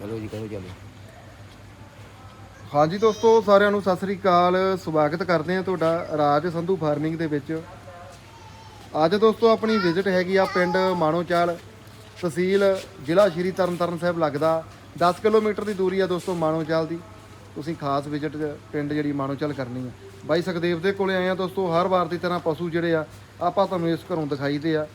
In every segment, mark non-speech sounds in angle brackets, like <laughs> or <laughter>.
ਚਲੋ ਜੀ ਕਰੋ ਚਲੋ। ਹਾਂਜੀ ਦੋਸਤੋ ਸਾਰਿਆਂ ਨੂੰ ਸਤਿ ਸ੍ਰੀ ਅਕਾਲ। ਸਵਾਗਤ ਕਰਦੇ ਹਾਂ ਤੁਹਾਡਾ ਰਾਜ ਸੰਧੂ ਫਾਰਮਿੰਗ ਦੇ ਵਿੱਚ। ਅੱਜ ਦੋਸਤੋ ਆਪਣੀ ਵਿਜ਼ਿਟ ਹੈਗੀ ਆ ਪਿੰਡ ਮਾਣੋਚਾਲ ਤਹਿਸੀਲ ਜ਼ਿਲ੍ਹਾ ਸ਼੍ਰੀ ਤਰਨਤਾਰਨ ਸਾਹਿਬ ਲੱਗਦਾ। 10 ਕਿਲੋਮੀਟਰ ਦੀ ਦੂਰੀ ਆ ਦੋਸਤੋ ਮਾਣੋਚਾਲ ਦੀ। ਤੁਸੀਂ ਖਾਸ ਵਿਜ਼ਿਟ ਪਿੰਡ ਜਿਹੜੀ ਮਾਣੋਚਾਲ ਕਰਨੀ ਆ। ਬਾਈ ਸੁਖਦੇਵ ਦੇ ਕੋਲੇ ਆਏ ਆ ਦੋਸਤੋ ਹਰ ਵਾਰ ਦੀ ਤਰ੍ਹਾਂ ਪਸ਼ੂ ਜਿਹੜੇ ਆ ਆਪਾਂ ਤੁਹਾਨੂੰ ਇਸ ਘਰੋਂ ਦਿਖਾਈਦੇ ਆ।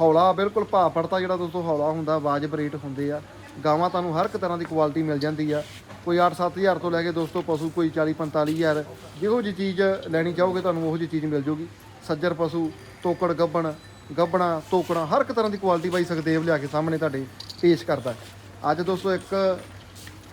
ਹੌਲਾ ਬਿਲਕੁਲ ਭਾਅ ਪੜਤਾ ਜਿਹੜਾ ਦੋਸਤੋ ਹੌਲਾ ਹੁੰਦਾ ਵਾਜਬ ਰੇਟ ਹੁੰਦੇ ਆ। ਗਾਵਾਂ ਤੁਹਾਨੂੰ ਹਰ ਇੱਕ ਤਰ੍ਹਾਂ ਦੀ ਕੁਆਲਿਟੀ ਮਿਲ ਜਾਂਦੀ ਆ। ਕੋਈ 8-7000 ਤੋਂ ਲੈ ਕੇ ਦੋਸਤੋ ਪਸ਼ੂ, ਕੋਈ 40-45000 ਜਿਹੋ ਜੀ ਚੀਜ਼ ਲੈਣੀ ਚਾਹੋਗੇ ਤੁਹਾਨੂੰ ਉਹੋ ਜੀ ਚੀਜ਼ ਮਿਲ ਜੂਗੀ। ਸੱਜਰ ਪਸ਼ੂ, ਤੋਕੜ ਗੱਬਣ, ਗੱਬਣਾ, ਤੋਕੜਾ, ਹਰ ਇੱਕ ਤਰ੍ਹਾਂ ਦੀ ਕੁਆਲਿਟੀ ਬਾਈ ਸੁਖਦੇਵ ਲਿਆ ਕੇ ਸਾਹਮਣੇ ਤੁਹਾਡੇ ਪੇਸ਼ ਕਰਦਾ ਅੱਜ ਦੋਸਤੋ 1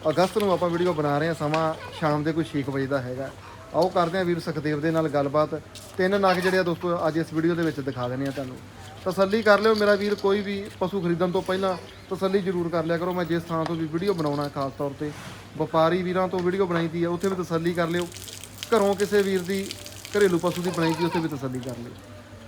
ਅਗਸਤ ਨੂੰ ਆਪਾਂ ਵੀਡੀਓ ਬਣਾ ਰਹੇ ਹਾਂ, ਸਮਾਂ ਸ਼ਾਮ ਦੇ ਕੋਈ 6 ਵਜੇ ਦਾ ਹੈਗਾ। ਆਓ ਕਰਦੇ ਹਾਂ ਵੀਰ ਸੁਖਦੇਵ ਦੇ ਨਾਲ ਗੱਲਬਾਤ। ਤਿੰਨ ਨਗ ਜਿਹੜੇ ਆ ਦੋਸਤੋ, ਅੱਜ ਇਸ ਵੀਡੀਓ ਦੇ ਵਿੱਚ ਦਿਖਾ ਦਿੰਦੇ ਆ ਤੁਹਾਨੂੰ। ਤਸੱਲੀ ਕਰ ਲਿਓ ਮੇਰਾ ਵੀਰ ਕੋਈ ਵੀ ਪਸ਼ੂ ਖਰੀਦਣ ਤੋਂ ਪਹਿਲਾਂ ਤਸੱਲੀ ਜ਼ਰੂਰ ਕਰ ਲਿਆ ਕਰੋ। ਮੈਂ ਜਿਸ ਥਾਂ ਤੋਂ ਵੀ ਵੀਡੀਓ ਬਣਾਉਣਾ ਖਾਸ ਤੌਰ ਤੇ ਵਪਾਰੀ ਵੀਰਾਂ ਤੋਂ ਵੀਡੀਓ ਬਣਾਈਦੀ ਆ ਉੱਥੇ ਵੀ ਤਸੱਲੀ ਕਰ ਲਿਓ। ਘਰੋਂ ਕਿਸੇ ਵੀਰ ਦੀ ਘਰੇਲੂ ਪਸ਼ੂ ਦੀ ਬਣਾਈਦੀ ਉੱਥੇ ਵੀ ਤਸੱਲੀ ਕਰ ਲਿਓ।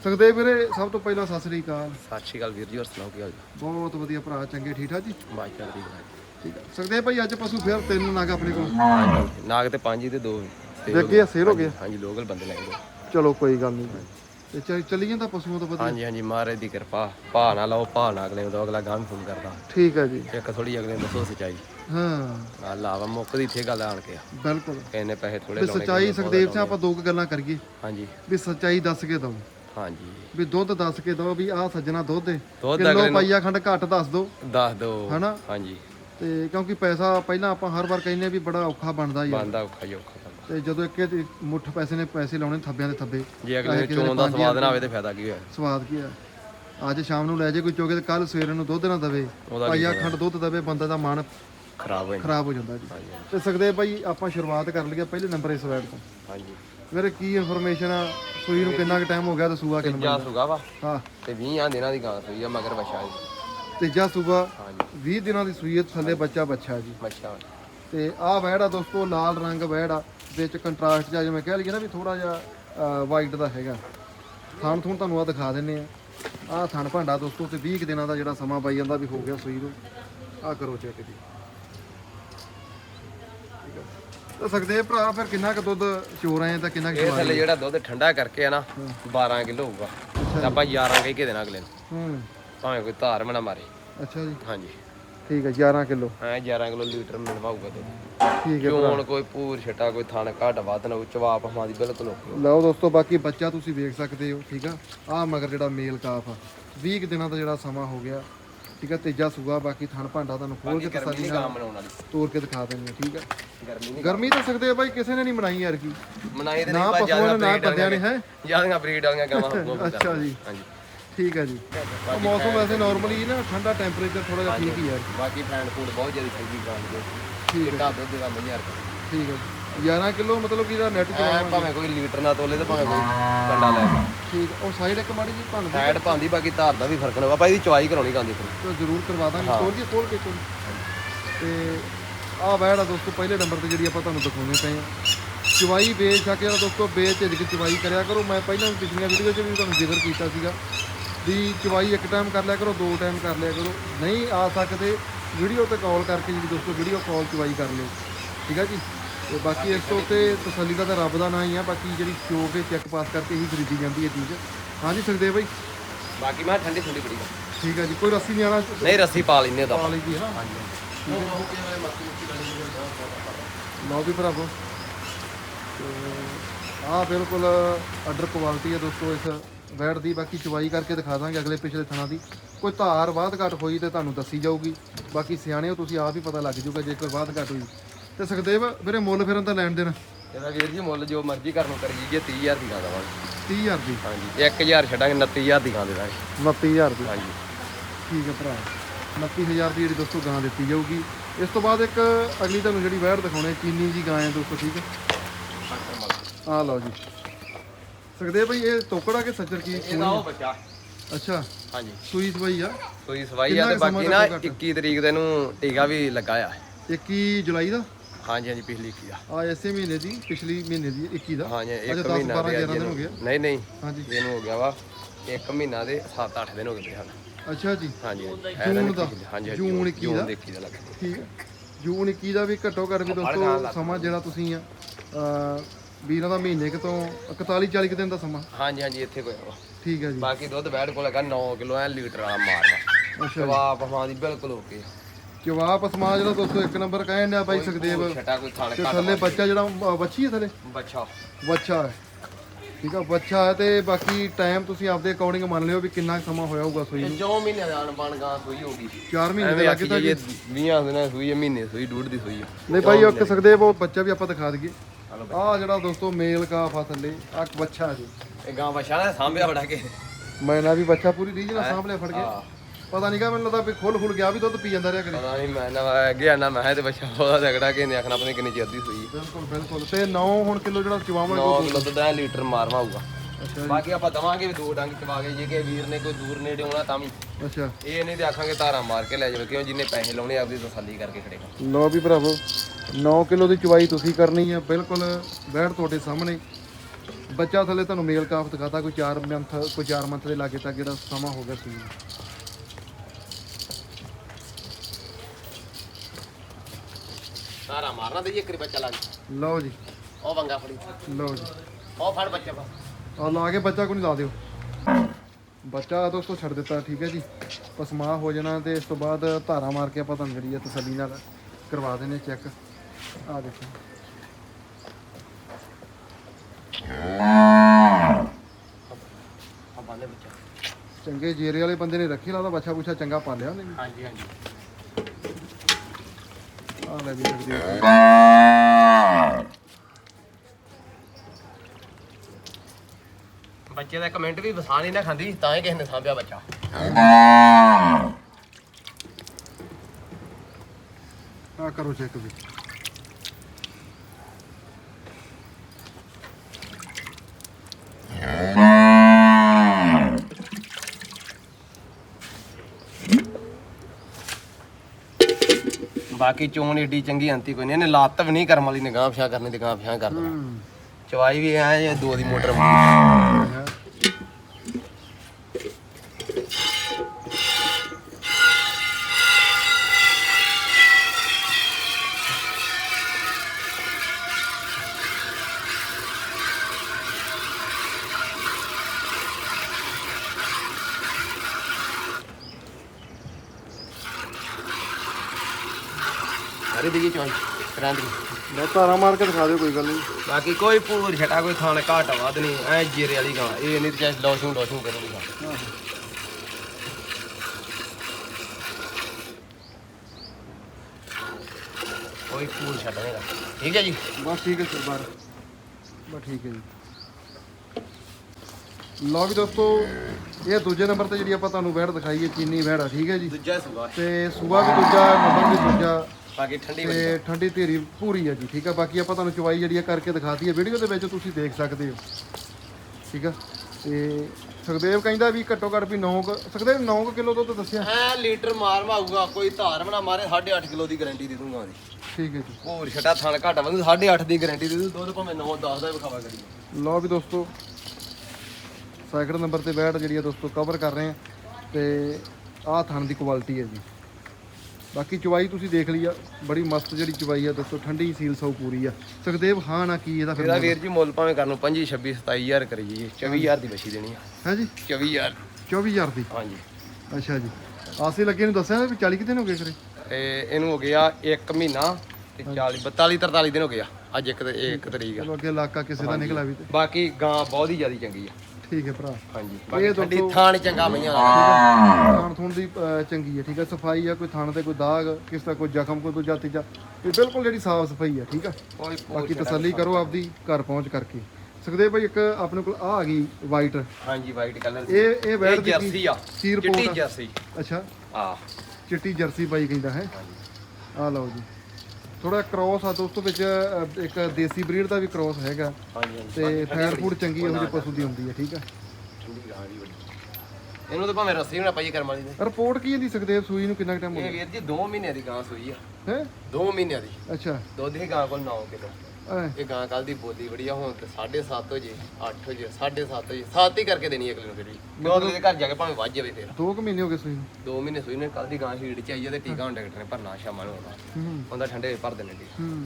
ਸੁਖਦੇਵ ਵੀਰੇ ਸਭ ਤੋਂ ਪਹਿਲਾਂ ਸਤਿ ਸ੍ਰੀ ਅਕਾਲ। ਸਤਿ ਸ਼੍ਰੀ ਅਕਾਲ ਵੀਰ ਜੀ ਹੋਰ ਸੁਣਾਓ ਕੀ ਹਾਲ ਜੀ? ਬਹੁਤ ਵਧੀਆ ਭਰਾ ਚੰਗੇ ਠੀਕ ਠਾਕ ਜੀ? ਬਾਈ ਚੜ੍ਹਦੀ ਕਲਾ ਠੀਕ ਹੈ ਸੁਖਦੇਵ ਭਾਈ ਅੱਜ ਪਸ਼ੂ ਫਿਰ ਤਿੰਨ ਨਗ ਆਪਣੇ ਕੋਲ। ਨਾਗ ਤੇ ਪੰਜ ਹੀ ਤੇ ਦੋ। sale ਅੱਗੇ ਆ ਸੇਲ ਹੋ ਗਿਆ ਹਾਂਜੀ ਲੋਕਲ ਬੰਦੇ ਲੈ ਗਏ ਚਲੋ ਕੋਈ ਗੱਲ ਨਹੀਂ। ਤੇ ਚੱਲ ਚੱਲੀ ਜਾਂਦਾ ਪਸ਼ੂਆਂ ਤੋਂ ਵਧੀਆ? ਹਾਂਜੀ ਹਾਂਜੀ ਮਹਾਰਾਜ ਦੀ ਕਿਰਪਾ। ਭਾ ਨਾ ਲਾਓ ਭਾ ਨਾ ਅਗਲੇ ਨੂੰ ਅਗਲਾ ਗਾਂ ਫੋਨ ਕਰਦਾ। ਠੀਕ ਹੈ ਜੀ। ਇੱਕ ਥੋੜੀ ਅਗਲੇ ਨੂੰ ਦੱਸੋ ਸਚਾਈ। ਹਾਂ। ਆ ਲਾਵਾ ਮੁੱਕਦੀ ਇੱਥੇ ਗੱਲ ਆਣ ਕੇ। ਬਿਲਕੁਲ। ਕਹਿੰਦੇ ਪੈਸੇ ਥੋੜੇ ਵੀ ਲਾਉਣੇ ਸੱਚਾਈ ਸੁਖਦੇਵ ਸਿੰਘ ਆਪਾਂ ਦੋ ਕੁ ਗੱਲਾਂ ਕਰੀਏ। ਹਾਂਜੀ। ਵੀ ਸੱਚਾਈ ਦੱਸ ਕੇ ਦਓ। ਹਾਂਜੀ। ਵੀ ਦੁੱਧ ਦੱਸ ਕੇ ਦਓ ਵੀ ਆਹ ਸੱਜਣਾ ਦੁੱਧ ਹੈ ਦੁੱਧ ਕਿਲੋ ਪਾਈਆ ਖੰਡ ਘੱਟ ਦੱਸ ਦਿਓ। ਦੱਸ ਦੋ ਹਨਾ? ਹਾਂਜੀ। ਤੇ ਕਿਉਂਕਿ ਪੈਸਾ ਪਹਿਲਾਂ ਆਪਾਂ ਹਰ ਵਾਰ ਕਹਿੰਦੇ ਆ ਵੀ ਬੜਾ ਔਖਾ ਬਣਦਾ ਯਾਰ। ਬੰਦਾ ਔਖਾ ਹੀ ਔਖਾ। ਤੇ ਜਦੋਂ ਇੱਕ ਇਹ ਮੁੱਠ ਪੈਸੇ ਨੇ ਪੈਸੇ ਲਾਉਣੇ ਥੱਬਿਆਂ ਦੇ ਥੱਬੇ ਜੇ ਅਗਲੇ ਨੂੰ ਚੋਣ ਦਾ ਸਵਾਦ ਨਾ ਆਵੇ ਤੇ ਫਾਇਦਾ ਕੀ ਹੋਇਆ? ਸਵਾਦ ਕੀ ਆ? ਅੱਜ ਸ਼ਾਮ ਨੂੰ ਲੈ ਜੇ ਕੋਈ ਚੋਗੇ ਤੇ ਕੱਲ ਸਵੇਰੇ ਨੂੰ ਦੁੱਧ ਨਾ ਦਵੇ ਉਹਦਾ ਕੀ ਪਾਈਆ ਖੰਡ ਦੁੱਧ ਦਵੇ ਬੰਦੇ ਦਾ ਮਨ ਖਰਾਬ ਹੋ ਜਾਂਦਾ। ਖਰਾਬ ਹੋ ਜਾਂਦਾ ਜੀ। ਤੇ ਸਕਦੇ ਭਾਈ ਆਪਾਂ ਸ਼ੁਰੂਆਤ ਕਰ ਲਈਏ ਪਹਿਲੇ ਨੰਬਰ ਇਸ ਵੈਬ ਤੋਂ। ਹਾਂਜੀ। ਮੇਰੇ ਕੀ ਇਨਫੋਰਮੇਸ਼ਨ ਆ? ਸੂਈ ਨੂੰ ਕਿੰਨਾ ਕੁ ਟਾਈਮ ਹੋ ਗਿਆ ਤੇ ਸੂਆ ਕਿੰਨਾ ਜਾ ਸੁਗਾ ਵਾ। ਹਾਂ। ਤੇ 20 ਆ ਦਿਨਾਂ ਦੀ ਗਾਂ ਸੂਈ ਆ ਮਗਰ ਬੱਚਾ ਜੀ। ਤੀਜਾ ਸੂਆ ਹਾਂਜੀ। 20 ਦਿਨਾਂ ਦੀ ਸੂਈ ਹੈ ਥੱਲੇ ਬੱਚਾ ਬੱਚਾ ਜੀ। ਬੱਚਾ। ਤੇ ਆਹ ਵੈੜ ਆ ਦੋਸਤੋ ਲਾਲ ਰੰਗ ਵੈੜ ਆ ਵਿੱਚ ਕੰਟਰਾਸਟ ਜਿਹਾ ਜਿਵੇਂ ਕਹਿ ਲਈਏ ਨਾ ਵੀ ਥੋੜਾ ਜਿਹਾ ਵਾਈਟ ਦਾ ਹੈਗਾ। ਥਣ ਥੂਣ ਤੁਹਾਨੂੰ ਆ ਦਿਖਾ ਦਿੰਨੇ ਆ। ਆਹ ਥਣ ਭਾਂਡਾ ਦੋਸਤੋ ਤੇ 20 ਕੁ ਦਿਨਾਂ ਦਾ ਜਿਹੜਾ ਸਮਾਂ ਪਾਈ ਜਾਂਦਾ ਵੀ ਹੋ ਗਿਆ ਸੂਈ ਨੂੰ। ਆਹ ਕਰੋ ਚੈੱਕ ਜੀ। ਆ। ਤਾਂ ਸਕਦੇ ਆ ਭਰਾ ਫਿਰ ਕਿੰਨਾ ਕੁ ਦੁੱਧ ਚੋਰ ਆਏ ਤਾਂ ਕਿੰਨਾ ਕੁ ਇਹ ਥੱਲੇ ਜਿਹੜਾ ਦੁੱਧ ਠੰਡਾ ਕਰਕੇ ਆ ਨਾ 12 ਕਿਲੋ ਹੋਊਗਾ। ਆਪਾਂ 11 ਕਹਿ ਕੇ ਦੇਣਾ ਅਗਲੇ ਨੂੰ। ਹੂੰ। ਭਾਵੇਂ ਕੋਈ ਧਾਰ ਮਣਾ ਮਾਰੇ। ਅੱਛਾ ਜੀ। ਹਾਂਜੀ। ਠੀਕ ਹੈ 11 ਕਿਲੋ। ਐ 11 ਕਿਲੋ ਲੀਟਰ ਮਿਲਵਾਊਗਾ ਦੁੱਧ। ਠੀਕ ਹੈ ਕਿਉਂ ਕੋਈ ਪੂਰ ਛਟਾ ਕੋਈ ਥਣ ਘੱਟ ਵੱਧ ਨਾ ਚਵਾ ਪਹਾਂ ਦੀ ਬਿਲਕੁਲ ਓਕੇ ਲਓ ਦੋਸਤੋ ਬਾਕੀ ਬੱਚਾ ਤੁਸੀਂ ਵੇਖ ਸਕਦੇ ਹੋ ਠੀਕ ਆ? ਆਹ ਮਗਰ ਜਿਹੜਾ ਮੇਲ ਕਾਫ ਆ। 20 ਕੁ ਦਿਨਾਂ ਦਾ ਜਿਹੜਾ ਸਮਾਂ ਹੋ ਗਿਆ ਠੀਕ ਆ? ਤੀਜਾ ਸੂਆ ਬਾਕੀ ਥਣ ਭਾਂਡਾ ਤੁਹਾਨੂੰ ਖੋਲ ਕੇ ਗਰਮੀ ਤਸੱਲੀ ਨਹੀਂ ਨਾਲ ਕੰਮ ਬਣਾਉਣ ਵਾਲੀ। ਤੋੜ ਕੇ ਦਿਖਾ ਦਿੰਦੇ ਆ ਠੀਕ ਆ? ਗਰਮੀ ਨਹੀਂ ਗਰਮੀ ਤਾਂ ਸਕਦੇ ਆ ਬਾਈ ਕਿਸੇ ਨੇ ਨਹੀਂ ਬਣਾਈ ਯਾਰ ਕੀ। ਮਨਾਈ ਤੇ ਨਾ ਨਹੀਂ ਪਾ ਪਸ਼ੂਆਂ ਨੇ ਨਾ ਬੰਦਿਆਂ ਨੇ ਹੈ? ਜਿਆਦੀਆਂ ਬਰੀਡ ਵਾਲੀਆਂ ਗਾਵਾਂ <laughs> ਹੋਊਗਾ ਅੱਛਾ ਜੀ। ਹਾਂਜੀ। ਠੀਕ ਆ ਜੀ। ਉਹ ਮੌਸਮ ਵੈਸੇ ਨਾਰਮਲੀ ਨਾ ਠੰਡਾ ਟੈਂਪਰੇਚਰ ਥੋੜਾ ਜਿਹਾ ਠੀਕ ਹੀ ਆ ਬਾਕੀ ਫੈਨ ਫੂਡ ਬਹੁਤ ਜ਼ਿਆਦਾ ਚੰਗੀ ਦੇ। ਠੀਕ ਕਿੱਡਾ ਦੁੱਧ ਦਾ ਮਈਆਂ ਠੀਕ ਹੈ 11 ਕਿਲੋ ਮਤਲਬ ਕਿ ਇਹਦਾ ਨੈਟ ਚ ਐ ਭਾਵੇਂ ਕੋਈ ਲੀਟਰ ਨਾ ਤੋਲੇ ਤੇ ਭਾਵੇਂ ਕੋਈ ਕੰਡਾ ਲੈ ਕੇ। ਠੀਕ ਆ। ਉਹ ਸਾਈਡ ਇੱਕ ਮਾੜੀ ਜੀ ਭੰਨ ਦੇ ਫੈਟ ਪਾਉਂਦੀ ਬਾਕੀ ਧਾਰ ਦਾ ਵੀ ਫ਼ਰਕ ਨਾ ਆਪਾਂ ਇਹਦੀ ਚਵਾਈ ਕਰਾਉਣੀ ਕਾਂਦੀ ਫਿਰ ਤਾਂ ਜ਼ਰੂਰ ਕਰਵਾ ਦਾਂਗੇ। ਖੋਲ ਕੇ ਖੋਲ ਕੇ ਕੋਈ ਤੇ ਆ ਦੋਸਤੋ ਪਹਿਲੇ ਨੰਬਰ ਤੇ ਜਿਹੜੀ ਆਪਾਂ ਤੁਹਾਨੂੰ ਦਿਖਾਉਣੇ ਪਏ ਆ। ਚਵਾਈ ਬੇਸ਼ੱਕ ਯਾਰ ਦੋਸਤੋ ਬੇਝਿਜਕ ਚਵਾਈ ਕਰਿਆ ਕਰੋ। ਮੈਂ ਪਹਿਲਾਂ ਵੀ ਪਿਛਲੀਆਂ ਵੀਡੀਓ 'ਚ ਵੀ ਤੁਹਾਨੂੰ ਜ਼ਿਕਰ ਕੀਤਾ ਸੀਗਾ। ਵੀ ਚਵਾਈ ਇੱਕ ਟਾਈਮ ਕਰ ਲਿਆ ਕਰੋ ਦੋ ਟਾਈਮ ਕਰ ਲਿਆ ਕਰੋ। ਨਹੀਂ ਆ ਸਕਦੇ ਵੀਡੀਓ ਤੇ ਕਾਲ ਕਰਕੇ ਜੀ ਦੋਸਤੋ ਵੀਡੀਓ ਕਾਲ ਚਵਾਈ ਕਰ ਲਿਓ। ਠੀਕ ਆ ਜੀ? ਤੇ ਬਾਕੀ ਇਸ ਤੋਂ ਤੇ ਤਸੱਲੀ ਦਾ ਤਾਂ ਰੱਬ ਦਾ ਨਾਂ ਹੀ ਆ ਬਾਕੀ ਜਿਹੜੀ ਚੋ ਕੇ ਚੈੱਕ ਪਾਸ ਕਰਕੇ ਹੀ ਖਰੀਦੀ ਜਾਂਦੀ ਹੈ ਚੀਜ਼। ਹਾਂਜੀ ਸੁਖਦੇਵ ਬਾਈ? ਬਾਕੀ ਮੈਂ ਠੰਡੀ ਠੰਡੀ ਬੜੀ ਠੀਕ ਆ ਜੀ ਕੋਈ ਰੱਸੀ ਨਹੀਂ ਆਣਾ ਨਹੀਂ ਰੱਸੀ ਪਾ ਲੈਨੇ ਉਹਦਾ ਪਾ ਲਈ ਦੀ ਹੈ। ਨਾ ਲਓ ਵੀ ਭਰਾਵੋ। ਆ ਬਿਲਕੁਲ ਆਰਡਰ ਕੁਆਲਿਟੀ ਹੈ ਦੋਸਤੋ ਇਸ ਵੈੜ ਦੀ ਬਾਕੀ ਚਵਾਈ ਕਰਕੇ ਦਿਖਾ ਦਾਂਗੇ ਅਗਲੇ ਪਿਛਲੇ ਥਣਾ ਦੀ। ਕੋਈ ਧਾਰ ਬਾਦ ਘਟ ਹੋਈ ਤੇ ਤੁਹਾਨੂੰ ਦੱਸੀ ਜਾਊਗੀ। ਬਾਕੀ ਸਿਆਣੇ ਹੋ ਤੁਸੀਂ ਆਪ ਹੀ ਪਤਾ ਲੱਗ ਜਾਊਗਾ ਜੇਕਰ ਬਾਦ ਘਟ ਹੋਈ। ਤੇ ਸੁਖਦੇਵ ਵੀਰੇ ਮੁੱਲ ਫਿਰਨ ਤਾਂ ਲੈਣ ਦੇਣ? ਇਹਦਾ ਵੀਰ ਜੀ ਮੁੱਲ ਜੋ ਮਰਜ਼ੀ ਕਰਨ ਨੂੰ ਕਰੀ ਜੀ 30000 ਦੀ ਗਾਂ ਦਵਾਂਗੇ। 30000 ਦੀ? ਹਾਂਜੀ 1000 ਛੱਡਾਂਗੇ 29000 ਦੀ ਗਾਂ ਦੇ ਦਾਂਗੇ। 29000 ਦੀ? ਹਾਂਜੀ। ਠੀਕ ਹੈ ਭਰਾ। 29000 ਦੀ ਜਿਹੜੀ ਦੋਸਤੋ ਗਾਂ ਦਿੱਤੀ ਜਾਊਗੀ। ਇਸ ਤੋਂ ਬਾਅਦ ਇੱਕ ਅਗਲੀ ਤੁਹਾਨੂੰ ਜਿਹੜੀ ਵੈੜ ਦਿਖਾਉਣੇ ਚੀਨੀ ਜੀ ਗਾਂ ਹੈ ਦੋਸਤੋ ਠੀਕ ਹੈ? ਆ ਲਓ ਜੀ। ਸੁਖਦੇਵ ਭਾਈ ਇਹ ਤੋਕੜਾ ਕੇ ਸੱਜਰ ਕੀ ਇਹਦਾ ਉਹ ਬੱਚਾ। ਅੱਛਾ ਹਾਂਜੀ। ਸੂਈ ਸਵਾਈ ਆ? ਸੋਈ ਸਵਾਈ ਆ ਤੇ ਬਾਕੀ ਨਾ ਦਾ ਘੱਟ? 21 ਤਰੀਕ ਦੇ ਨੂੰ ਟੀਕਾ ਵੀ ਲੱਗਾ ਆ। 21 ਜੁਲਾਈ ਦਾ? ਹਾਂਜੀ ਹਾਂਜੀ ਪਿਛਲੀ ਕੀ ਆ ਆ ਇਸੇ ਮਹੀਨੇ ਦੀ ਪਿਛਲੀ ਮਹੀਨੇ ਦੀ 21 ਦਾ? ਹਾਂਜੀ ਇੱਕ 10 ਮਹੀਨਾ 12 ਦੇ 11 ਦਿਨ ਹੋ ਗਏ ਨਹੀਂ ਨਹੀਂ ਹਾਂਜੀ। ਇਹਨੂੰ ਹੋ ਗਿਆ ਵਾ। ਇੱਕ ਮਹੀਨਾ ਦੇ 7-8 ਦਿਨ ਹੋ ਗਏ ਹਨ। ਅੱਛਾ ਜੀ। ਹਾਂਜੀ ਜੂਨ ਦਾ? ਹਾਂਜੀ ਜੂਨ ਇੱਕੀ ਦਾ? ਦਾ ਠੀਕ ਹੈ ਜੂਨ 21 ਦਾ ਵੀ ਘੱਟੋ ਘੱਟ ਵੀ ਦੋਸਤੋ ਸਮਾਂ ਜਿਹੜਾ ਤੁਸੀਂ ਆ ਅਹ, ਵੀਰਾਂ ਦਾ ਮਹੀਨੇ ਕੁ ਤੋਂ 41 40 ਕੁ ਦਿਨ ਦਾ ਸਮਾਂ। ਹਾਂਜੀ ਹਾਂਜੀ ਇੱਥੇ ਕੋਈ ਵਾ। ਠੀਕ ਹੈ ਜੀ। ਬਾਕੀ ਦੁੱਧ ਬੈਠ ਕੋਲ ਹੈਗਾ 9 ਕਿਲੋ ਐ ਲੀਟਰ ਵਾਲਾ ਮਾਰਨਾ। ਅੱਛਾ ਜਵਾਬ ਹਾਂ ਦੀ ਬਿਲਕੁਲ ਓਕੇ ਜਵਾਬ ਸਮਾਂ ਜਿਹੜਾ ਦੋਸਤੋ ਇੱਕ ਨੰਬਰ ਕਹਿਣ ਡਿਆ ਬਾਈ ਸੁਖਦੇਵ। ਛਟਾ ਕੋਈ ਥਾਣੇ ਤੇ ਥੱਲੇ ਬੱਚਾ ਜਿਹੜਾ ਵੱਛੀ ਹੈ ਥੱਲੇ? ਬੱਚਾ। ਬੱਚਾ ਹੈ। ਠੀਕ ਆ ਬੱਚਾ ਹੈ ਤੇ ਬਾਕੀ ਟਾਈਮ ਤੁਸੀਂ ਆਪਦੇ ਅਕੋਰਡਿੰਗ ਮੰਨ ਲਿਓ ਵੀ ਕਿੰਨਾ ਕੁ ਸਮਾਂ ਹੋਇਆ ਹੋਊਗਾ ਸੂਈ ਨੂੰ। ਜੋ ਮਹੀਨੇ ਦਾ ਅਣਬਣ ਗਾਂ ਸੂਈ ਹੋਗੀ 4 ਮਹੀਨੇ ਦੇ ਐਵੇਂ ਲੱਗੇ ਆਖੀ ਤਾਂ ਜਾਈਏ 20 ਦਿਨਾਂ ਸੂਈ ਹੈ ਮਹੀਨੇ ਸੂਈ ਡੂਢ ਦੀ ਸੂਈ ਹੈ। ਨਹੀਂ ਭਾਈ ਇੱਕ ਸਕਦੇ ਉਹ ਬੱਚਾ ਵੀ ਆਪਾਂ ਦਿਖਾ ਦਈਏ। ਆਹ ਜਿਹੜਾ ਦੋਸਤੋ ਮੇਲ ਕਾਫ ਆ ਥੱਲੇ ਆ ਬੱਚਾ ਜੀ। ਇਹ ਗਾਂ ਵਛਾ ਨਾ ਸਾਂਭਿਆ ਬੜਾ ਕੇ। ਮੈਂ ਨਾ ਵੀ ਬੱਚਾ ਪੂਰੀ ਰੀਝ ਨਾਲ ਸਾਂਭ ਲਿਆ ਫੜ ਕੇ। ਪਤਾ ਨਹੀਂ ਕਾ ਮੈਨੂੰ ਲੱਗਦਾ ਵੀ ਖੁੱਲ ਖੁੱਲ ਗਿਆ ਵੀ ਦੁੱਧ ਪੀ ਜਾਂਦਾ ਰਿਹਾ ਪਤਾ ਨਹੀਂ ਮੈਂ ਨਾ ਗਿਆ ਨਾ ਮੈਂ ਤੇ ਬੱਚਾ ਉਹਦਾ ਤਗੜਾ ਕੇ ਨੇ ਆਖਣਾ ਪਤਾ ਕਿੰਨੀ ਚਿਰ ਦੀ ਸੂਈ ਬਿਲਕੁਲ ਬਿਲਕੁਲ। ਤੇ 9 ਹੁਣ ਕਿਲੋ ਜਿਹੜਾ ਚਵਾਵਾਂਗੇ 9 ਕਿਲੋ? ਦੁੱਧ ਦਾ ਲੀਟਰ ਮਾਰਵਾ ਹੋਊਗਾ ਬਾਕੀ ਆਪਾਂ ਦਵਾਂਗੇ ਵੀ ਦੋ ਡੰਗ ਚਵਾ ਕੇ ਜੇ ਕਿ ਵੀਰ ਨੇ ਕੋਈ ਦੂਰ ਨੇੜੇ ਆਉਣਾ ਤਾਂ ਵੀ। ਅੱਛਾ। ਇਹ ਨਹੀਂ ਤੇ ਆਖਾਂਗੇ ਧਾਰਾ ਮਾਰ ਕੇ ਲੈ ਜਾਵੇ ਕਿਉਂ ਜਿੰਨੇ ਪੈਸੇ ਲਾਉਣੇ ਆਪਦੀ ਤਸੱਲੀ ਕਰਕੇ ਖੜੇਗਾ ਲੋ ਵੀ ਭਰਾਵੋ 9 ਕਿਲੋ ਦੀ ਚਵਾਈ ਤੁਸੀਂ ਕਰਨੀ ਹੈ ਬਿਲਕੁਲ ਬੈਠ ਤੁਹਾਡੇ ਸਾਹਮਣੇ। ਬੱਚਾ ਥੱਲੇ ਤੁਹਾਨੂੰ ਮੇਲ ਕਾਫ ਦਿਖਾਤਾ ਕੋਈ 4 ਮੰਥ ਕੋਈ 4 ਮੰਥ ਦੇ ਲਾਗੇ ਤੱਕ ਜਿਹੜਾ ਸਮਾਂ ਹੋ ਗਿਆ ਸੀ। ਧਾਰਾ ਮਾਰਨਾ ਤੇ ਇੱਕ ਬੱਚਾ ਲੱਗ ਲਓ ਜੀ। ਉਹ ਵੰਗਾ ਫੜੀ। ਲਓ ਜੀ। ਉਹ ਫੜ ਬੱਚਾ ਆ ਲਾ ਕੇ ਬੱਚਾ ਕੋਈ ਨਹੀਂ ਲਾ ਦਿਓ। ਬੱਚਾ ਦੋਸਤੋ ਛੱਡ ਦਿੱਤਾ ਠੀਕ ਹੈ ਜੀ। ਪਸਮਾ ਹੋ ਜਾਣਾ ਤੇ ਇਸ ਤੋਂ ਬਾਅਦ ਧਾਰਾ ਮਾਰ ਕੇ ਆਪਾਂ ਤੁਹਾਨੂੰ ਜਿਹੜੀ ਤਸੱਲੀ ਨਾਲ ਕਰਵਾ ਦਿੰਦੇ ਚੈੱਕ ਆ ਦੇਖੋ। ਚੰਗੇ ਜੇਰੇ ਵਾਲੇ ਬੰਦੇ ਨੇ ਰੱਖੀ ਲਾਦਾ ਬੱਚਾ ਪੁੱਛਾ ਚੰਗਾ ਉਹਨੇ ਵੀ। ਹਾਂਜੀ ਹਾਂਜੀ। ਆ ਲੈ ਵੀ ਸਕਦੇ ਬੱਚੇ ਦਾ ਕਮੈਂਟ ਵੀ ਵਸਾ ਨਹੀਂ ਨਾ ਖਾਂਦੀ ਤਾਂ ਹੀ ਕਿਸੇ ਨੇ ਸਾਂਭਿਆ ਬੱਚਾ। ਆ ਕਰੋ ਚੈੱਕ ਵੀ। ਬਾਕੀ ਚੋਣ ਏਡੀ ਚੰਗੀ ਅੰਤੀ ਕੋਈ ਨਹੀਂ ਇਹਨੇ ਲੱਤ ਵੀ ਨਹੀਂ ਕਰਮ ਵਾਲੀ ਨਿਗਾਹ ਫਿਆ ਕਰਨੀ ਤੇ ਗਾਂ ਫਿਆ ਕਰਦਾ ਹੂੰ। ਚਵਾਈ ਵੀ ਐ ਜੇ ਦੋ ਦੀ ਮੋਟਰ ਹੈ। ਦੀ ਚੋਣ ਕਰਾਂ ਦੀ ਲੈ ਧਾਰਾ ਮਾਰ ਕੇ ਦਿਖਾ ਦਿਓ ਕੋਈ ਗੱਲ ਨਹੀਂ। ਬਾਕੀ ਕੋਈ ਪੂਰ ਛਟਾ ਕੋਈ ਥਾਣ ਘਾਟ ਵੱਧ ਨਹੀਂ ਐ ਜੀਰੇ ਵਾਲੀ ਗਾਂ। ਇਹ ਨਹੀਂ ਤੇ ਚਾਹੇ ਲੋਸ਼ੂ ਲੋਸ਼ੂ ਕਰੂਗੀ ਗਾਂ। ਕੋਈ ਪੂਰ ਛੱਡੇਗਾ ਠੀਕ ਹੈ ਜੀ? ਬਸ ਠੀਕ ਹੈ ਸਰਦਾਰ। ਬਸ ਠੀਕ ਹੈ ਜੀ। ਲਓ ਵੀ ਦੋਸਤੋ ਇਹ ਦੂਜੇ ਨੰਬਰ ਤੇ ਜਿਹੜੀ ਆਪਾਂ ਤੁਹਾਨੂੰ ਵੈੜ ਦਿਖਾਈ ਹੈ ਚੀਨੀ ਵੈੜ ਆ ਠੀਕ ਹੈ ਜੀ? ਦੂਜਾ ਸੁਗਾ ਤੇ ਸੂਬਾ ਵੀ ਦੂਜਾ ਨੰਬਰ ਵੀ ਦੂਜਾ। ਬਾਕੀ ਠੰਡੀ ਤੇ ਠੰਡੀ ਧੀਰੀ ਪੂਰੀ ਹੈ ਜੀ ਠੀਕ ਹੈ ਬਾਕੀ ਆਪਾਂ ਤੁਹਾਨੂੰ ਚਵਾਈ ਜਿਹੜੀ ਆ ਕਰਕੇ ਦਿਖਾਤੀ ਹੈ ਵੀਡੀਓ ਦੇ ਵਿੱਚ ਤੁਸੀਂ ਦੇਖ ਸਕਦੇ ਹੋ। ਠੀਕ ਆ? ਤੇ ਸੁਖਦੇਵ ਕਹਿੰਦਾ ਵੀ ਘੱਟੋ ਘੱਟ ਵੀ 9 ਸੁਖਦੇਵ 9 ਕਿਲੋ ਦੁੱਧ ਦੱਸਿਆ? ਐ ਲੀਟਰ ਮਾਰ ਮਾਊਗਾ ਕੋਈ ਧਾਰ ਬਣਾ ਮਾਰੇ 8.5 ਕਿਲੋ ਦੀ ਗਾਰੰਟੀ ਦੇ ਦੂੰਗਾ ਉਹਦੀ। ਠੀਕ ਹੈ ਜੀ। ਹੋਰ ਛਟਾ ਥਣ ਘੱਟ ਬੰਦ 8.5 ਦੀ ਗਾਰੰਟੀ ਦੇ ਦੂੰ ਦੁੱਧ ਭਾਵੇਂ 9 10 ਦਾ ਵੀ ਖਾਵਾ ਕਰੀ। ਲਓ ਵੀ ਦੋਸਤੋ ਸੈਕਿੰਡ ਨੰਬਰ ਤੇ ਬੈਟ ਜਿਹੜੀ ਆ ਦੋਸਤੋ ਕਵਰ ਕਰ ਰਹੇ ਆ। ਤੇ ਆਹ ਥਣ ਦੀ ਕੁਆਲਿਟੀ ਹੈ ਜੀ। ਬਾਕੀ ਚਵਾਈ ਤੁਸੀਂ ਦੇਖ ਲਈ ਆ ਬੜੀ ਮਸਤ ਜਿਹੜੀ ਚਵਾਈ ਆ ਦੋਸਤੋ ਠੰਡੀ ਸੀਲ ਸੌ ਪੂਰੀ ਆ। ਸੁਖਦੇਵ ਹਾਂ ਨਾ ਕੀ ਇਹਦਾ ਫਿਰ ਇਹਦਾ ਵੀਰ ਜੀ ਮੁੱਲ ਭਾਵੇਂ ਕਰਨ ਨੂੰ 25 26 27000 ਕਰੀ ਜੀ 24000 ਦੀ ਬਛੀ ਦੇਣੀ ਆ। ਹੈ ਜੀ? 24000 24000 ਦੀ? ਹਾਂਜੀ। ਅੱਛਾ ਜੀ। ਆਸੇ ਲੱਗੇ ਨੂੰ ਦੱਸਿਆ ਨਾ ਵੀ 40 ਕਿ ਦਿਨ ਹੋ ਗਏ ਕਰੇ? ਤੇ ਇਹਨੂੰ ਹੋ ਗਿਆ 1 ਮਹੀਨਾ ਤੇ 40 42 43 ਦਿਨ ਹੋ ਗਿਆ ਅੱਜ ਇੱਕ ਇੱਕ ਤਰੀਕ ਆ। ਚਲੋ ਅੱਗੇ ਇਲਾਕਾ ਕਿਸੇ ਦਾ ਨਿਕਲਾ ਵੀ ਤੇ। ਬਾਕੀ ਗਾਂ ਬਹੁਤ ਹੀ ਜ਼ਿਆਦਾ ਚੰਗੀ ਆ। ਠੀਕ ਹੈ ਭਰਾ। ਹਾਂਜੀ। ਬਾਕੀ ਠੰਡੀ ਦੋਸਤੋ- ਥਾਣ ਚੰਗਾ ਮਈਆਂ ਦਾ ਥੁਣ ਦੀ ਅਹ, ਚੰਗੀ ਹੈ ਠੀਕ ਹੈ। ਸਫ਼ਾਈ ਆ ਕੋਈ ਥਾਣ ਤੇ ਕੋਈ ਦਾਗ ਕਿਸ ਦਾ ਕੋਈ ਜ਼ਖਮ ਕੋਈ ਦੂਜਾ ਤੀਜਾ ਇਹ ਬਿਲਕੁਲ ਜਿਹੜੀ ਸਾਫ਼ ਸਫ਼ਾਈ ਆ ਠੀਕ ਆ। ਕੋਈ ਬਾਕੀ ਤਸੱਲੀ ਕਰੋ ਆਪਦੀ ਘਰ ਪਹੁੰਚ ਕਰਕੇ। ਸੁਖਦੇਵ ਭਾਈ ਇੱਕ ਆਪਣੇ ਕੋਲ ਆ ਆ ਗਈ ਵਾਈਟ। ਹਾਂਜੀ ਵਾਈਟ ਕਲਰ ਇਹ ਇਹ ਵੈੜ ਦੀ ਕੀ- ਜਰਸੀ ਆ। ਚਿੱਟੀ ਰਿਪੋਰਟ ਆ? ਜਰਸੀ। ਅੱਛਾ। ਆ ਚਿੱਟੀ ਜਰਸੀ ਪਾਈ ਕਹਿੰਦਾ ਹੈ। ਆ ਲਓ ਜੀ। ਥੋੜਾ ਕ੍ਰੋਸ ਆ ਦੋਸਤੋ ਵਿੱਚ ਇੱਕ ਦੇਸੀ ਬਰੀਡ ਦਾ ਵੀ ਕ੍ਰੋਸ ਹੈਗਾ। ਹਾਂਜੀ ਹਾਂਜੀ। ਤੇ ਫੈਟ ਫੂਡ ਚੰਗੀ ਜਿਹੇ ਪਸ਼ੂ ਦੀ ਹੁੰਦੀ ਹੈ ਠੀਕ ਆ? ਠੰਡੀ ਗਾਂ ਦੀ ਬੜੀ ਇਹਨੂੰ ਤਾਂ ਭਾਵੇਂ ਰੱਸੀ ਵੀ ਨਾ ਪਾਈ ਕਰਮ ਦੇ। ਰਿਪੋਰਟ ਕੀ ਇਹਦੀ ਸੁਖਦੇਵ ਸੂਈ ਨੂੰ ਕਿੰਨਾ ਟਾਈਮ ਹੋ ਇਹ ਵੀਰ ਜੀ 2 ਮਹੀਨਿਆਂ ਦੀ ਗਾਂ ਸੂਈ ਆ। ਹੈ? 2 ਮਹੀਨਿਆਂ ਦੀ। ਅੱਛਾ। ਦੁੱਧ ਹੀ ਗਾਂ ਕੋਲ 9 ਕਿਲੋ। ਇਹ ਗਾਂ ਕੱਲ ਦੀ ਬੋਲੀ ਬੜੀ ਆ ਹੁਣ ਤੇ 7:30 ਵਜੇ 8 ਵਜੇ 7:30 ਵਜੇ 7 ਹੀ ਕਰਕੇ ਦੇਣੀ ਅਗਲੇ ਨੂੰ ਫਿਰ ਵੀ। ਕਿਉਂ ਅਗਲੇ ਦੇ ਘਰ ਜਾ ਕੇ ਭਾਵੇਂ ਵੱਜ ਜਾਵੇ ਫਿਰ। 2 ਮਹੀਨੇ ਹੋ ਗਏ ਸੂਈ ਨੂੰ। 2 ਮਹੀਨੇ ਸੂਈ ਨੇ ਕੱਲ ਦੀ ਗਾਂ ਹੀੜ ਚ ਆਈ ਆ ਤੇ ਟੀਕਾ ਹੁਣ ਡਾਕਟਰ ਨੇ ਭਰਨਾ ਸ਼ਾਮਾਂ ਨੂੰ ਆਉਣਾ। ਹੂੰ। ਉਹਦਾ ਠੰਡੇ ਵਿੱਚ ਭਰ ਦੇਣੇ ਹੂੰ।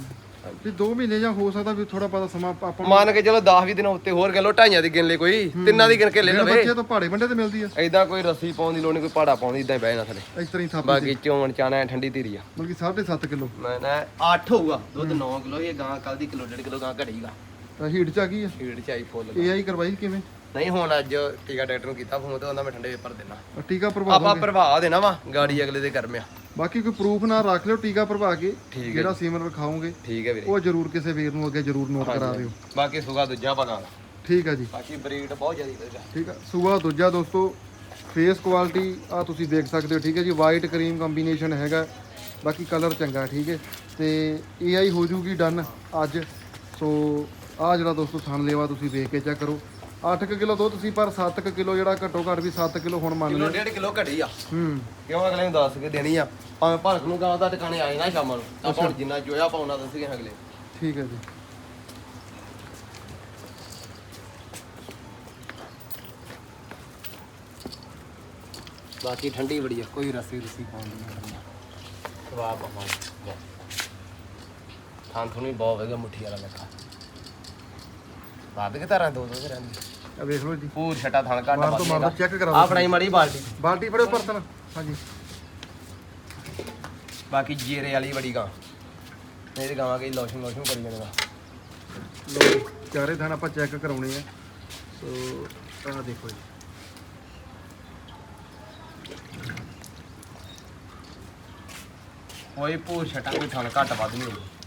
ਵੀ 2 ਮਹੀਨੇ ਜਾਂ ਹੋ ਸਕਦਾ ਵੀ ਥੋੜਾ ਪਤਾ ਸਮਾਂ ਆਪਾਂ ਨੂੰ ਮੰਨ ਕੇ ਚਲੋ 10 20 ਦਿਨ ਉੱਤੇ ਹੋਰ ਗੱਲ ਢਾਈਆਂ ਦੀ ਗਿਣ ਲੈ ਕੋਈ ਤਿੰਨਾਂ ਦੀ ਗਿਣ ਕੇ ਲੈ ਲਵੇ। ਬੱਚੇ ਤੋਂ ਪਹਾੜੇ ਬੰਡੇ ਤੇ ਮਿਲਦੀ ਆ। ਐਦਾਂ ਕੋਈ ਰੱਸੀ ਪਾਉਣ ਦੀ ਲੋੜ ਨਹੀਂ ਕੋਈ ਪਾੜਾ ਪਾਉਣ ਦੀ ਇਦਾਂ ਹੀ ਬਹਿ ਜਾਣਾ ਥੱਲੇ ਇਸ ਤਰ੍ਹਾਂ ਹੀ ਥਾਪੀ ਬਾਕੀ ਚੋਣ ਚਾਣਾ ਠੰਡੀ ਧੀਰੀ ਆ। ਮਤਲਬ ਕਿ 7.5 ਕਿਲੋ। ਮੈਂ ਨਾ 8 ਹੋਊਗਾ ਦੁੱਧ 9 ਕਿਲੋ ਇਹ ਗਾਂ ਕੱਲ ਦੀ ਕਿਲੋ ਡੇਢ ਕਿਲੋ ਗਾਂ ਘੜੀਗਾ ਤਾਂ ਹੀਟ ਚ ਆ ਗਈ ਆ। ਹੀੜ ਚ ਆਈ ਫੁੱਲ ਏਆਈ ਕਰਵਾਈ ਕਿਵੇਂ? ਨਹੀਂ ਹੁਣ ਅੱਜ ਟੀਕਾ ਡਾਕਟਰ ਨੂੰ ਕੀਤਾ ਫੋਨ ਤੇ ਉਹਦਾ ਮੈਂ ਠੰਡੇ ਭਰ ਦੇਣਾ। ਟੀਕਾ ਪ੍ਰਭਾਵ ਆਪਾਂ ਪ੍ਰਭਾਵ ਦੇਣਾ ਵਾ ਗਾੜੀ ਅਗਲੇ ਦੇ ਕਰਮਿਆ। ਬਾਕੀ ਕੋਈ ਪ੍ਰੂਫ ਨਾ ਰੱਖ ਲਿਓ ਟੀਕਾ ਪ੍ਰਭਾ ਕੇ ਹੈ ਜਿਹੜਾ ਸੀਮਨ ਰਖਾਓਗੇ ਠੀਕ ਹੈ ਵੀਰੇ। ਉਹ ਜ਼ਰੂਰ ਕਿਸੇ ਵੀਰ ਨੂੰ ਅੱਗੇ ਜ਼ਰੂਰ ਨੋਟ ਕਰਾ ਦਿਓ। ਬਾਕੀ ਸੁਗਾ ਦੂਜਾ ਪਗਾ ਠੀਕ ਆ ਜੀ। ਬਾਕੀ ਬਰੀਡ ਬਹੁਤ ਜ਼ਿਆਦਾ ਵਧੀਆ ਠੀਕ ਆ ਸੂਆ ਦੂਜਾ ਦੋਸਤੋ ਫੇਸ ਕੁਆਲਿਟੀ ਆ ਤੁਸੀਂ ਦੇਖ ਸਕਦੇ ਹੋ ਠੀਕ ਹੈ ਜੀ। ਵਾਈਟ ਕਰੀਮ ਕੰਬੀਨੇਸ਼ਨ ਹੈਗਾ ਬਾਕੀ ਕਲਰ ਚੰਗਾ ਠੀਕ ਹੈ। ਤੇ AI ਹੋ ਜੂਗੀ ਡਨ ਅੱਜ। ਸੋ ਆ ਜਿਹੜਾ ਦੋਸਤੋ ਥਣ ਲੇਵਾ ਤੁਸੀਂ ਵੇਖ ਕੇ ਚੈੱਕ ਕਰੋ। 8 ਕਿਲੋ ਦੁੱਧ ਸੀ ਪਰ 7 ਕਿਲੋ ਜਿਹੜਾ ਘੱਟੋ ਘੱਟ ਵੀ 7 ਕਿਲੋ ਹੁਣ ਮੰਨ ਕਿਲੋ ਲਓ। ਡੇਢ ਕਿਲੋ ਘੜੀ ਆ। ਹੂੰ। ਕਿਉਂ ਅਗਲੇ ਨੂੰ ਦੱਸ ਕੇ ਦੇਣੀ ਆ? ਭਾਵੇਂ ਭਲਕ ਨੂੰ ਗਾਂ ਦਾ ਟਿਕਾਣੇ ਆਏ ਨਾ ਸ਼ਾਮਾਂ ਨੂੰ ਆਪਾਂ ਹੁਣ ਜਿੰਨਾ ਚੋਇਆ ਪਾਉਣਾ ਦੱਸਗੇ ਅਗਲੇ। ਠੀਕ ਹੈ ਜੀ। ਬਾਕੀ ਠੰਡੀ ਬੜੀ ਆ। ਕੋਈ ਰਸੀ ਰਸੀ ਪਾਉਂਦੀ ਨਹੀਂ। ਸਵਾਬ ਪਾਉਂ ਥਾਂ ਥੁਣੀ ਬਹੁਤ ਵਧੀਆ ਮੁੱਠੀ ਵਾਲਾ ਲੱਗਾ ਬਾਦ ਕੇ ਤਰ੍ਹਾਂ ਦੋ ਦੋ ਰਹਿੰਦੀ ਆ ਵੇਖ ਲਓ ਜੀ। ਪੂਰ ਛਟਾ ਥਣ ਘੱਟ ਮਾਰ ਤੋਂ ਮਾਰ ਵੱਧੇਗਾ ਚੈੱਕ ਕਰਾ ਆ ਦਿਓ ਫੜਾਈ ਮਾੜੀ ਬਾਲਟੀ। ਬਾਲਟੀ ਫੜੋ ਪਰਤਨ ਹਾਂਜੀ। ਬਾਕੀ ਜੀਰੇ ਵਾਲੀ ਬੜੀ ਗਾਂ। ਮੇਰੀ ਗਾਵਾਂ ਕੇ ਲੋਸ਼ਨ ਲੋਸ਼ਨ ਕਰੀ ਜਾਣਾ ਲੋ ਚਾਰੇ ਥਣ ਆਪਾਂ ਚੈੱਕ ਕਰਾਉਣੇ ਆ। ਸੋ ਆਹ ਦੇਖੋ ਜੀ। ਕੋਈ ਪੂਰ ਛਟਾ ਕੋਈ ਥਣ ਘੱਟ ਵੱਧ ਨਹੀਂ ਹੋਊ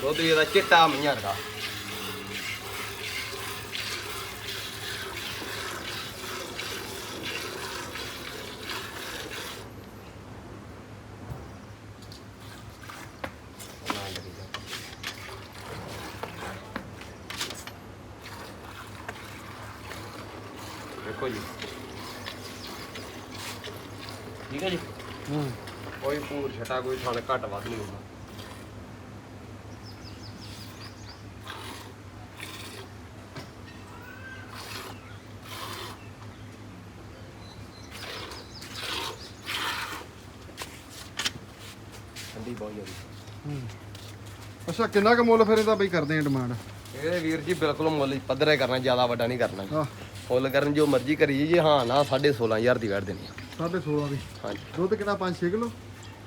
ਦੁੱਧ ਇਹਦਾ ਚਿੱਟਾ ਮਈਆਂ ਦਾ ਦੇਖੋ ਜੀ ਠੀਕ ਹੈ ਜੀ ਹੂੰ ਕੋਈ ਪੂਰ ਛਟਾ ਕੋਈ ਥਾਂ ਘੱਟ ਵੱਧ ਨਹੀਂ ਹੋਊਗਾ ਠੰਡੀ ਬਹੁਤ ਜ਼ਿਆਦਾ ਹੂੰ ਅੱਛਾ ਕਿੰਨਾ ਕੁ ਮੁੱਲ ਫਿਰ ਇਹਦਾ ਬਈ ਕਰਦੇ ਆ ਡਿਮਾਂਡ ਇਹਦੇ ਵੀਰ ਜੀ ਬਿਲਕੁਲ ਮੁੱਲ ਪੱਧਰਾ ਹੀ ਕਰਨਾ ਜ਼ਿਆਦਾ ਵੱਡਾ ਨਹੀਂ ਕਰਨਾ। ਆਹ ਫੁੱਲ ਕਰਨ ਜੋ ਮਰਜ਼ੀ ਕਰੀ ਜੀ ਹਾਂ ਨਾ 16500 ਦੀ ਵੜ ਦੇਣੀ ਆ। 16.5 ਦੀ? ਹਾਂਜੀ। ਦੁੱਧ ਕਿੰਨਾ 5-6 ਕਿਲੋ?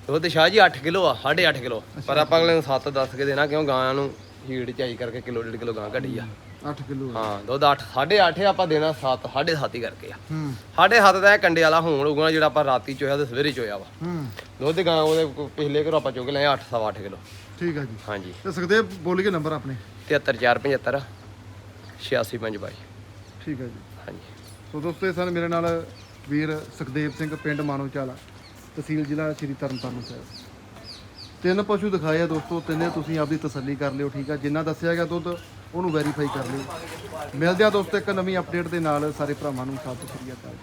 ਦੁੱਧ ਸ਼ਾਹ ਜੀ 8 ਕਿਲੋ ਆ 8.5 ਕਿਲੋ। ਪਰ ਆਪਾਂ ਅਗਲੇ ਨੂੰ 7 ਦੱਸ ਕੇ ਦੇਣਾ ਕਿਉਂ ਗਾਂ ਨੂੰ ਹੀੜ ਚਾਈ ਕਰਕੇ ਕਿਲੋ ਡੇਢ ਕਿਲੋ ਗਾਂ ਘਟੀ ਆ। 8 ਕਿਲੋ ਹਾਂ ਦੁੱਧ 8 8.5 ਆਪਾਂ ਦੇਣਾ 7 7.5 ਹੀ ਕਰਕੇ ਆ। ਹੂੰ। 7.5 ਦਾ ਇਹ ਕੰਡੇ ਵਾਲਾ ਹੋਣ ਉਗਣਾ ਜਿਹੜਾ ਆਪਾਂ ਰਾਤੀ ਚੋਇਆ ਤੇ ਸਵੇਰੇ ਚੋਇਆ ਵਾ। ਹੂੰ। ਦੁੱਧ ਗਾਂ ਉਹਦੇ ਕੋ- ਪਿਛਲੇ ਘਰੋਂ ਆਪਾਂ ਚੁੱਕ ਲਏ 8 ਸਵਾ 8 ਕਿਲੋ। ਠੀਕ ਆ ਜੀ। ਹਾਂਜੀ। ਤੇ ਸੁਖਦੇਵ ਬੋਲੀਏ ਨੰਬਰ ਆਪਣੇ? 73475 8652 ਠੀਕ ਆ ਜੀ। ਹਾਂਜੀ। ਸੋ ਦੋਸਤੋ ਇਹ ਸਨ ਮੇਰੇ ਨਾਲ ਵੀਰ ਸੁਖਦੇਵ ਸਿੰਘ ਪਿੰਡ ਮਾਨੋਚਾਲਾ ਤਹਿਸੀਲ ਜ਼ਿਲ੍ਹਾ ਸ਼੍ਰੀ ਤਰਨਤਾਰਨ ਸਾਹਿਬ। ਤਿੰਨ ਪਸ਼ੂ ਦਿਖਾਏ ਆ ਦੋਸਤੋ ਤਿੰਨੇ ਤੁਸੀਂ ਆਪਦੀ ਤਸੱਲੀ ਕਰ ਲਿਓ ਠੀਕ ਆ? ਜਿੰਨਾ ਦੱਸਿਆ ਗਿਆ ਦੁੱਧ ਉਹਨੂੰ ਵੈਰੀਫਾਈ ਕਰ ਲਿਓ। ਮਿਲਦੇ ਆ ਦੋਸਤੋ, ਇੱਕ ਨਵੀਂ ਅਪਡੇਟ ਦੇ ਨਾਲ ਸਾਰੇ ਭਰਾਵਾਂ ਨੂੰ ਸਤਿ ਸ਼੍ਰੀ ਅਕਾਲ।